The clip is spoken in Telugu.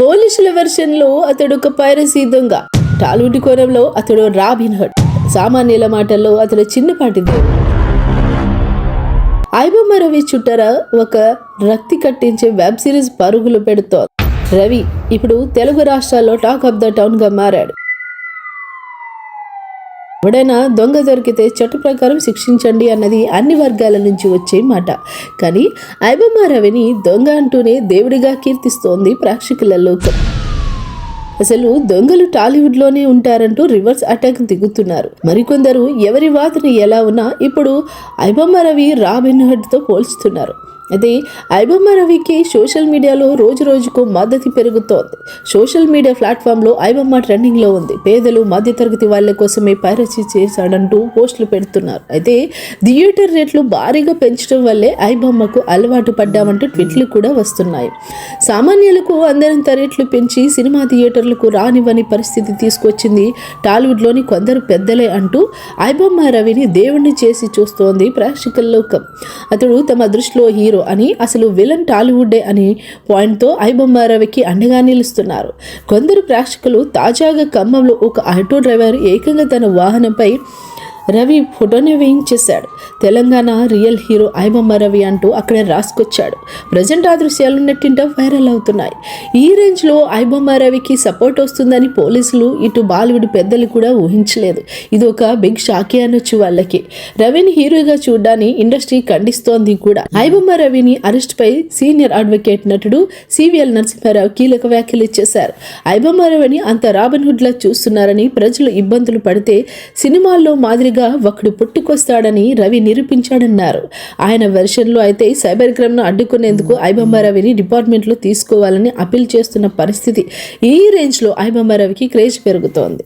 పోలీసుల వెర్షన్లో అతడు ఒక పైరసీ దొంగ. టాలీవుడ్ కోణంలో అతడు రాబిన్ హడ్. సామాన్యుల మాటల్లో అతడు చిన్నపాటి దేవుడు. ఐబొమ్మ రవి చుట్టర ఒక రక్తి కట్టించే వెబ్ సిరీస్ పరుగులు పెడుతోంది. రవి ఇప్పుడు తెలుగు రాష్ట్రాల్లో టాక్ ఆఫ్ ద టౌన్గా మారాడు. ఎవడైనా దొంగ దొరికితే చట్ట ప్రకారం శిక్షించండి అన్నది అన్ని వర్గాల నుంచి వచ్చే మాట. కానీ ఐబమ్మ రవిని దొంగ అంటూనే దేవుడిగా కీర్తిస్తోంది ప్రేక్షకులలో అసలు దొంగలు టాలీవుడ్లోనే ఉంటారంటూ రివర్స్ అటాక్ దిగుతున్నారు. మరికొందరు ఎవరి వాతని ఎలా ఉన్నా ఇప్పుడు ఐబమ్మ రవి రాబిన్ హెడ్తో పోల్చుతున్నారు. అయితే ఐబొమ్మ రవికి సోషల్ మీడియాలో రోజు రోజుకు మద్దతు పెరుగుతోంది. సోషల్ మీడియా ప్లాట్ఫామ్లో ఐబొమ్మ ట్రెండింగ్లో ఉంది. పేదలు మధ్యతరగతి వాళ్ళ కోసమే పైరసీ చేశాడంటూ పోస్టులు పెడుతున్నారు. అయితే థియేటర్ రేట్లు భారీగా పెంచడం వల్లే ఐబొమ్మకు అలవాటు పడ్డామంటూ ట్వీట్లు కూడా వస్తున్నాయి. సామాన్యులకు అందరంత రేట్లు పెంచి సినిమా థియేటర్లకు రానివ్వని పరిస్థితి తీసుకొచ్చింది టాలీవుడ్లోని కొందరు పెద్దలే అంటూ ఐబొమ్మ రవిని దేవుణ్ణి చేసి చూస్తోంది ప్రేక్షకుల లోకం. అతడు తమ దృష్టిలో హీరో అని అసలు విలన్ టాలీవుడ్డే అని పాయింట్తో ఐబొమ్మ రవికి అండగా నిలుస్తున్నారు. కొందరు ప్రేక్షకులు తాజాగా ఖమ్మంలో ఒక ఆటో డ్రైవర్ ఏకంగా తన వాహనంపై రవి ఫోటోని వేయించేశాడు తెలంగాణ రియల్ హీరో ఐబమ్మ రవి అంటూ అక్కడ రాసుకొచ్చాడు. ప్రజెంట్ ఆ దృశ్యాలు నెట్టింట వైరల్ అవుతున్నాయి. ఈ రేంజ్లో ఐబొమ్మ రవికి సపోర్ట్ వస్తుందని పోలీసులు ఇటు బాలీవుడ్ పెద్దలు కూడా ఊహించలేదు. ఇది ఒక బిగ్ షాకే అనొచ్చు వాళ్ళకి. రవిని హీరోగా చూడ్డాన్ని ఇండస్ట్రీ ఖండిస్తోంది కూడా. ఐబొమ్మ రవిని అరెస్ట్ పై సీనియర్ అడ్వకేట్ నటుడు సివిఎల్ నరసింహారావు కీలక వ్యాఖ్యలు చేశారు ఐబొమ్మ రవిని అంత రాబన్ హుడ్ లా చూస్తున్నారని ప్రజలు ఇబ్బందులు పడితే సినిమాల్లో మాదిరి మాదిరిగా ఒకడు పుట్టుకొస్తాడని రవి నిరూపించాడన్నారు. ఆయన వెర్షన్లో అయితే సైబర్ క్రైమ్ను అడ్డుకునేందుకు ఐబొమ్మ రవిని డిపార్ట్మెంట్లో తీసుకోవాలని అప్పీల్ చేస్తున్న పరిస్థితి ఈ రేంజ్లో ఐబొమ్మ రవికి క్రేజ్ పెరుగుతోంది.